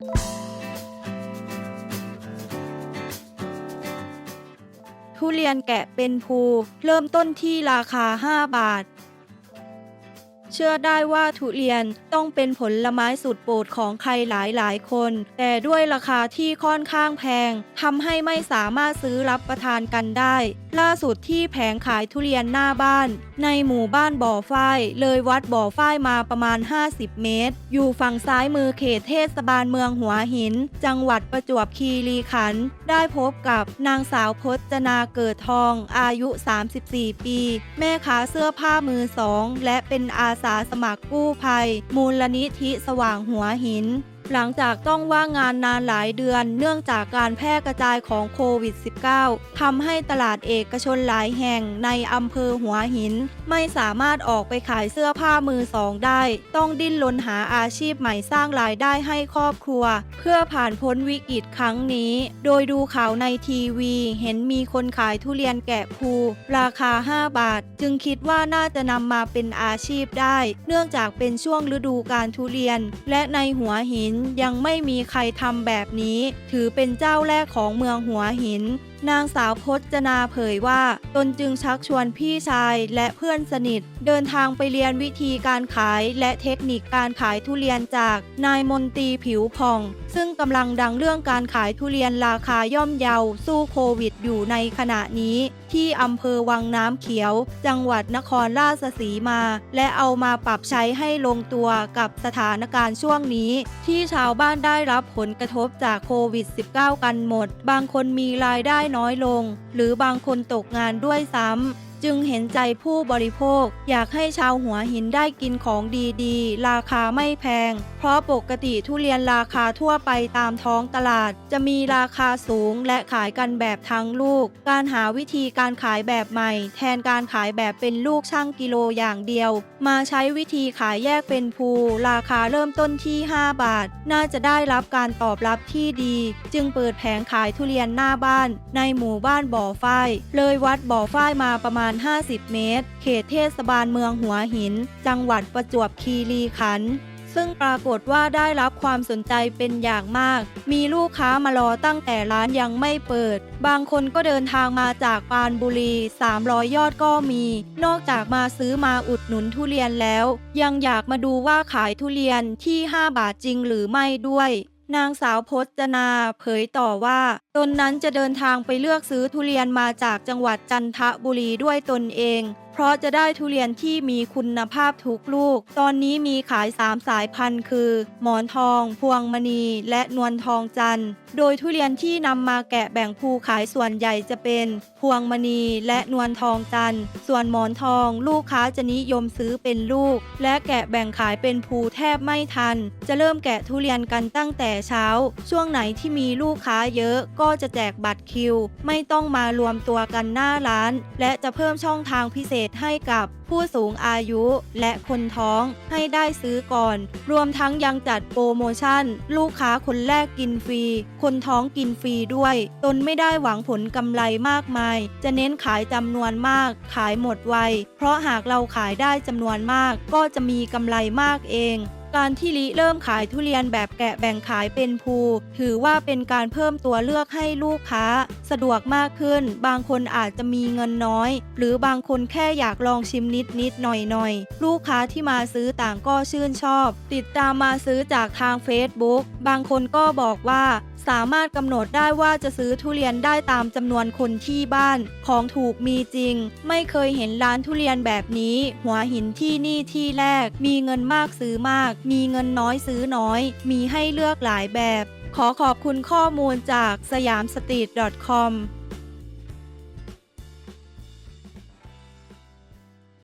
ทุเรียนแกะเป็นภู เริ่มต้นที่ราคา 5 บาท เชื่อได้ว่าทุเรียนต้องเป็นผลไม้สุดโปรดของใครหลายหลายๆคน แต่ด้วยราคาที่ค่อนข้างแพงทำให้ไม่สามารถซื้อรับประทานกันได้ ล่าสุดที่แผงขายทุเรียนหน้าบ้าน ในหมู่บ้านบ่อฝ้าย เลยวัดบ่อฝ้ายมาประมาณ 50 เมตร อยู่ฝั่งซ้ายมือเขตเทศบาลเมืองหัวหิน จังหวัดประจวบคีรีขันธ์ได้พบกับนางสาวพจนาเกิดทอง อายุ 34 ปี แม่ค้าเสื้อผ้ามือสอง และเป็นอาสาสมัครกู้ภัย มูลนิธิสว่างหัวหิน หลังจากต้องว่างงานนานหลายเดือน เนื่องจากการแพร่กระจายของโควิด -19 ทำให้ตลาดเอกชนหลายแห่งในอำเภอหัวหิน ไม่สามารถออกไปขายเสื้อผ้ามือสองได้ ต้องดิ้นรนหาอาชีพใหม่สร้างรายได้ให้ครอบครัว เพื่อผ่านพ้นวิกฤตครั้งนี้ โดยดูข่าวในทีวี เห็นมีคนขายทุเรียนแกะภูราคา 5 บาท จึงคิดว่าน่าจะนำมาเป็นอาชีพได้ เนื่องจากเป็นช่วงฤดูการทุเรียน และในหัวหินยังไม่มีใครทำแบบนี้ ถือเป็นเจ้าแรกของเมืองหัวหิน นางสาวพจนาเผยว่าตนจึงชักชวนพี่ชายและเพื่อนสนิท เดินทางไปเรียนวิธีการขายและเทคนิคการขายทุเรียนจากนายมนตรีผิวผ่อง ซึ่งกำลังดังเรื่องการขายทุเรียนราคาย่อมเยาสู้โควิดอยู่ในขณะนี้ ที่อำเภอวังน้ำเขียว จังหวัดนครราชสีมา และเอามาปรับใช้ให้ลงตัวกับสถานการณ์ช่วงนี้ ที่ชาวบ้านได้รับผลกระทบจากโควิด -19 กันหมด บางคนมีรายได้น้อยลง หรือบางคนตกงานด้วยซ้ำ จึงเห็นใจผู้บริโภค อยากให้ชาวหัวหินได้กินของดีๆ ราคาไม่แพง เพราะปกติทุเรียนราคาทั่วไปตามท้องตลาด จะมีราคาสูงและขายกันแบบทั้งลูก การหาวิธีการขายแบบใหม่ แทนการขายแบบเป็นลูกช่างกิโลอย่างเดียว มาใช้วิธีขายแยกเป็นภูราคาเริ่มต้นที่ 5 บาท น่าจะได้รับการตอบรับที่ดี จึงเปิดแผงขายทุเรียนหน้าบ้าน ในหมู่บ้านบ่อฝ้ายเลยวัดบ่อฝ้ายมาประมาณ50 เมตร เขตเทศบาลเมืองหัวหิน จังหวัดประจวบคีรีขันธ์ซึ่งปรากฏว่าได้รับความสนใจเป็นอย่างมาก มีลูกค้ามารอตั้งแต่ร้านยังไม่เปิด บางคนก็เดินทางมาจากปานบุรี 300 ยอดก็มี นอกจากมาซื้อมาอุดหนุนทุเรียนแล้ว ยังอยากมาดูว่าขายทุเรียนที่ 5 บาทจริงหรือไม่ด้วย นางสาวพจนา เผยต่อว่าตนนั้นจะเดินทางไปเลือกซื้อทุเรียนมาจากจังหวัดจันทบุรีด้วยตนเอง ราะจะได้ทุเรียนที่มีคุณภาพทุกลูก ตอนนี้มีขาย 3 สายพันธุ์คือ หมอนทอง พวงมณี และนวลทองจันทร์ โดยทุเรียนที่นำมาแกะแบ่งภูขายส่วนใหญ่จะเป็น พวงมณีและนวลทองจันทร์ ส่วนหมอนทองลูกค้าจะนิยมซื้อเป็นลูก และแกะแบ่งขายเป็นภูแทบไม่ทัน จะเริ่มแกะทุเรียนกันตั้งแต่เช้า ช่วงไหนที่มีลูกค้าเยอะก็จะแจกบัตรคิว ไม่ต้องมารวมตัวกันหน้าร้าน และจะเพิ่มช่องทางพิเศษให้กับผู้สูงอายุและคนท้องให้ได้ซื้อก่อน รวมทั้งยังจัดโปรโมชั่น ลูกค้าคนแรกกินฟรี คนท้องกินฟรีด้วย ตนไม่ได้หวังผลกำไรมากมาย จะเน้นขายจำนวนมาก ขายหมดไว เพราะหากเราขายได้จำนวนมากก็จะมีกำไรมากเอง การที่ลิเริ่มขายทุเรียนแบบแกะแบ่งขายเป็นภู ถือว่าเป็นการเพิ่มตัวเลือกให้ลูกค้า สะดวกมากขึ้น บางคนอาจจะมีเงินน้อย หรือบางคนแค่อยากลองชิมนิดนิดหน่อยหน่อยลูกค้าที่มาซื้อต่างก็ชื่นชอบ ติดตามมาซื้อจากทาง Facebook บางคนก็บอกว่าสามารถกำหนดได้ว่าจะซื้อทุเรียนได้ตามจำนวนคนที่บ้าน ของถูกมีจริง ไม่เคยเห็นร้านทุเรียนแบบนี้ หัวหินที่นี่ที่แรก มีเงินมากซื้อมากมีเงินน้อยซื้อน้อย มีให้เลือกหลายแบบ ขอขอบคุณข้อมูลจากสยามสตรีท .com